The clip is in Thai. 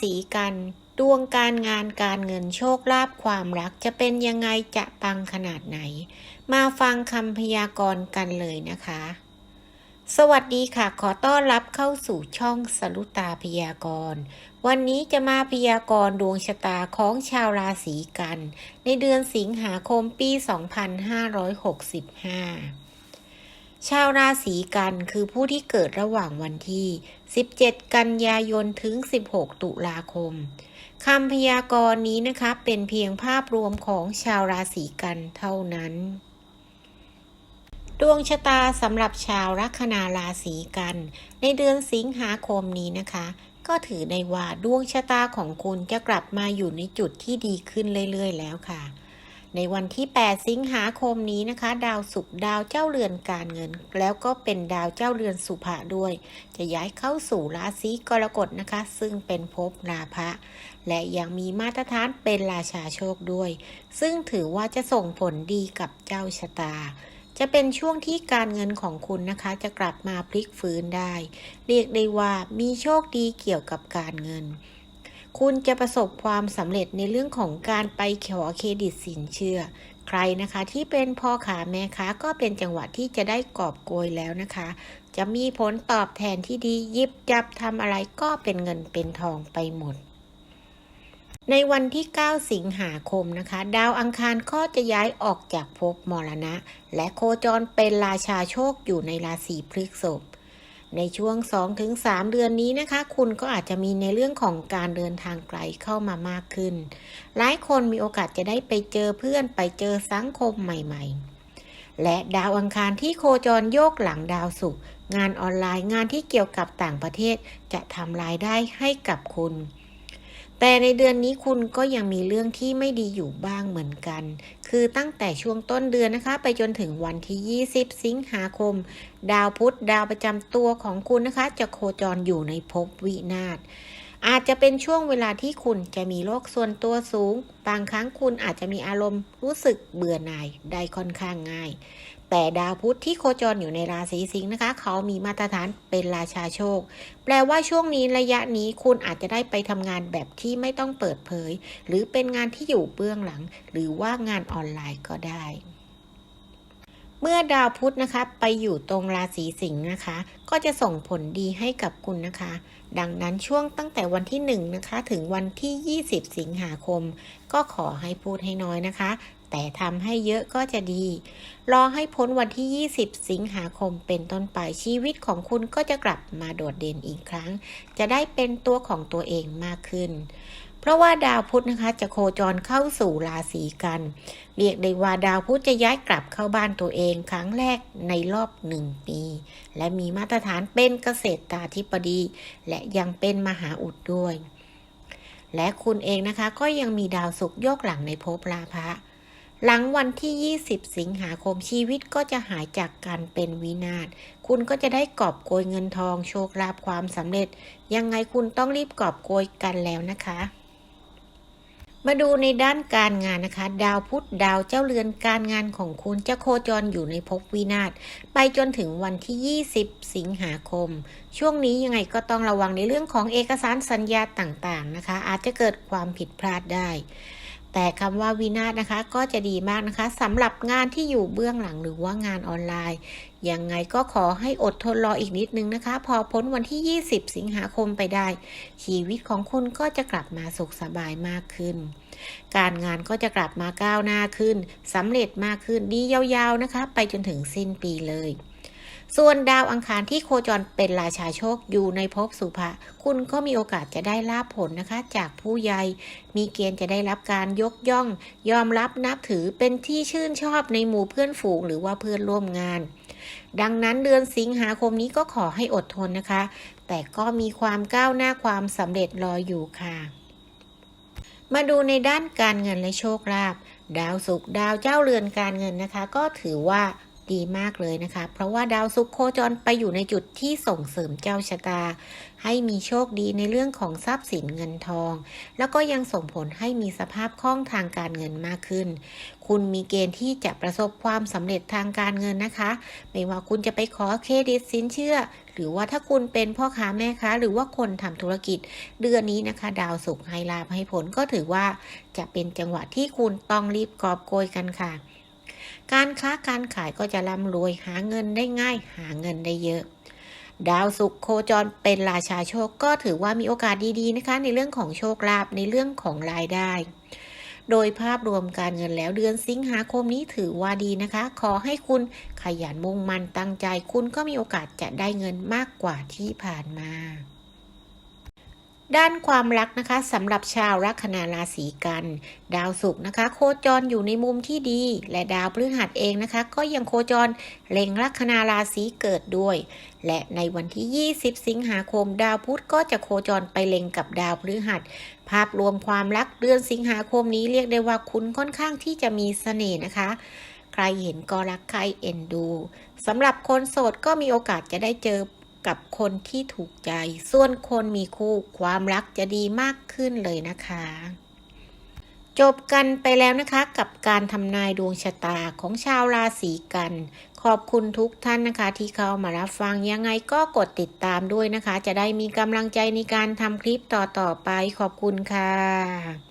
ศีกัน ดวงการงานการเงินโชคลาภความรักจะเป็นยังไงจะปังขนาดไหน มาฟังคำพยากรณ์กันเลยนะคะ สวัสดีค่ะ ขอต้อนรับเข้าสู่ช่องสรุตาพยากรณ์ วันนี้จะมาพยากรณ์ดวงชะตาของชาวราศีกัน ในเดือนสิงหาคมปี 2565 ชาวราศีกันคือผู้ที่เกิดระหว่างวันที่ 17 กันยายนถึง 16 ตุลาคมคำพยากรณ์นี้นะคะ เป็นเพียงภาพรวมของชาวราศีกันเท่านั้น ดวงชะตาสำหรับชาวลัคนาราศีกัน ในเดือนสิงหาคมนี้นะคะ ก็ถือในว่าดวงชะตาของคุณจะกลับมาอยู่ในจุดที่ดีขึ้นเรื่อยๆ แล้วค่ะ ในวันที่ 8 สิงหาคมนี้นะคะ ดาวศุกร์ดาวเจ้าเรือนการเงิน แล้วก็เป็นดาวเจ้าเรือนสุภะด้วย จะย้ายเข้าสู่ราศีกรกฎนะคะ ซึ่งเป็นภพนาภะและยังมีมาตรฐานเป็นราชาโชคด้วย ซึ่งถือว่าจะส่งผลดีกับเจ้าชะตา จะเป็นช่วงที่การเงินของคุณนะคะ จะกลับมาพลิกฟื้นได้ เรียกได้ว่ามีโชคดีเกี่ยวกับการเงิน คุณจะประสบความสำเร็จในเรื่องของการไปขอเครดิตสินเชื่อ ใครนะคะที่เป็นพ่อขาแม่ค้าก็เป็นจังหวะที่จะได้กอบโกยแล้วนะคะ จะมีผลตอบแทนที่ดียิบจับทำอะไรก็เป็นเงินเป็นทองไปหมดในวันที่ 9 สิงหาคมนะคะ ดาวอังคารก็จะย้ายออกจากภพมรณะ และโคจรเป็นราชาโชคอยู่ในราศีพฤษภ ในช่วง 2-3 เดือนนี้นะคะ คุณก็อาจจะมีในเรื่องของการเดินทางไกลเข้ามามากขึ้น หลายคนมีโอกาสจะได้ไปเจอเพื่อนไปเจอสังคมใหม่ๆ และดาวอังคารที่โคจรโยกหลังดาวศุกร์งานออนไลน์งานที่เกี่ยวกับต่างประเทศจะทำรายได้ให้กับคุณ แต่ในเดือนนี้คุณก็ยังมีเรื่องที่ไม่ดีอยู่บ้างเหมือนกัน คือตั้งแต่ช่วงต้นเดือนนะคะ ไปจนถึงวันที่ 20 สิงหาคม ดาวพุธดาวประจำตัวของคุณนะคะ จะโคจรอยู่ในภพวินาศอาจจะเป็นช่วงเวลาที่คุณจะมีโรคส่วนตัวสูง บางครั้งคุณอาจจะมีอารมณ์รู้สึกเบื่อหน่ายได้ค่อนข้างง่าย แต่ดาวพุธที่โคจรอยู่ในราศีสิงห์นะคะ เขามีมาตรฐานเป็นราชาโชค แปลว่าช่วงนี้ระยะนี้คุณอาจจะได้ไปทำงานแบบที่ไม่ต้องเปิดเผย หรือเป็นงานที่อยู่เบื้องหลัง หรือว่างานออนไลน์ก็ได้ เมื่อดาวพุธนะคะ ไปอยู่ตรงราศีสิงห์นะคะ ก็จะส่งผลดีให้กับคุณนะคะ ดังนั้นช่วงตั้งแต่วันที่ 1 นะคะ ถึงวันที่ 20 สิงหาคม ก็ขอให้พูดให้น้อยนะคะ แต่ทำให้เยอะก็จะดี รอให้พ้นวันที่ 20 สิงหาคมเป็นต้นไปชีวิตของคุณก็จะกลับมาโดดเด่นอีกครั้ง จะได้เป็นตัวของตัวเองมากขึ้น ราะว่าดาวพุธนะคะ จะโคจรเข้าสู่ราศีกัน เรียกได้ว่าดาวพุธจะย้ายกลับเข้าบ้านตัวเองครั้งแรกในรอบหนึ่งปี และมีมาตรฐานเป็นเกษตรตาธิบดี และยังเป็นมหาอุดด้วย และคุณเองนะคะก็ยังมีดาวศุกร์โยกหลังในภพราภะหลังวันที่ 20 สิงหาคมชีวิตก็จะหายจากการเป็นวินาศ คุณก็จะได้กอบโกยเงินทองโชคลาภความสำเร็จ ยังไงคุณต้องรีบกอบโกยกันแล้วนะคะ มาดูในด้านการงานนะคะ ดาวพุธดาวเจ้าเรือนการงานของคุณจะโคจรอยู่ในภพวินาศไปจนถึงวันที่ 20 สิงหาคม ช่วงนี้ยังไงก็ต้องระวังในเรื่องของเอกสารสัญญาต่างๆนะคะ อาจจะเกิดความผิดพลาดได้ แต่คำว่าวินาศนะคะก็จะดีมากนะคะสำหรับงานที่อยู่เบื้องหลังหรือว่างานออนไลน์ยังไงก็ขอให้อดทนรออีกนิดนึงนะคะ พอพ้นวันที่ 20 สิงหาคมไปได้ ชีวิตของคุณก็จะกลับมาสุขสบายมากขึ้น การงานก็จะกลับมาก้าวหน้าขึ้นสำเร็จมากขึ้นดียาวๆนะคะ ไปจนถึงสิ้นปีเลย ส่วนดาวอังคารที่โคจรเป็นราชาโชคอยู่ในภพสุภะคุณก็มีโอกาสจะได้ลาบผลนะคะ จากผู้ใหญ่ มีเกณฑ์จะได้รับการยกย่อง ยอมรับนับถือเป็นที่ชื่นชอบในหมู่เพื่อนฝูงหรือว่าเพื่อนร่วมงาน ดังนั้นเดือนสิงหาคมนี้ก็ขอให้อดทนนะคะ แต่ก็มีความก้าวหน้าความสำเร็จรออยู่ค่ะ มาดูในด้านการเงินและโชคลาภดาวศุกร์ดาวเจ้าเรือนการเงินนะคะ ก็ถือว่า ดีมากเลยนะคะ เพราะว่าดาวศุกร์โคจรไปอยู่ในจุดที่ส่งเสริมเจ้าชะตา ให้มีโชคดีในเรื่องของทรัพย์สินเงินทอง แล้วก็ยังส่งผลให้มีสภาพคล่องทางการเงินมากขึ้น คุณมีเกณฑ์ที่จะประสบความสำเร็จทางการเงินนะคะ ไม่ว่าคุณจะไปขอเครดิตสินเชื่อ หรือว่าถ้าคุณเป็นพ่อค้าแม่ค้า หรือว่าคนทำธุรกิจ เดือนนี้นะคะ ดาวศุกร์ให้ลาภให้ผลก็ถือว่าจะเป็นจังหวะที่คุณต้องรีบกอบโกยกันค่ะ การค้าการขายก็จะร่ำรวยหาเงินได้ง่าย หาเงินได้เยอะ ดาวศุกร์โคจรเป็นราชาโชคก็ถือว่ามีโอกาสดีๆนะคะ ในเรื่องของโชคลาภในเรื่องของรายได้ โดยภาพรวมการเงินแล้วเดือนสิงหาคมนี้ถือว่าดีนะคะ ขอให้คุณขยันมุ่งมั่นตั้งใจ คุณก็มีโอกาสจะได้เงินมากกว่าที่ผ่านมา ด้านความรักนะคะสำหรับชาวลัคนาราศีกัน ดาวศุกร์นะคะ โคจรอยู่ในมุมที่ดี และดาวพฤหัสเองนะคะ ก็ยังโคจรเล็งลัคนาราศีเกิดด้วย และในวันที่ 20 สิงหาคม ดาวพุธก็จะโคจรไปเล็งกับดาวพฤหัส ภาพรวมความรักเดือนสิงหาคมนี้เรียกได้ว่าคุณค่อนข้างที่จะมีเสน่ห์นะคะใครเห็นก็รักใครเอ็นดูสำหรับคนโสดก็มีโอกาสจะได้เจอ กับคนที่ถูกใจ ส่วนคนมีคู่ความรักจะดีมากขึ้นเลยนะคะ จบกันไปแล้วนะคะกับการทำนายดวงชะตาของชาวราศีกัน ขอบคุณทุกท่านนะคะ ที่เข้ามารับฟังยังไงก็กดติดตามด้วยนะคะ จะได้มีกำลังใจในการทำคลิปต่อๆไปขอบคุณค่ะ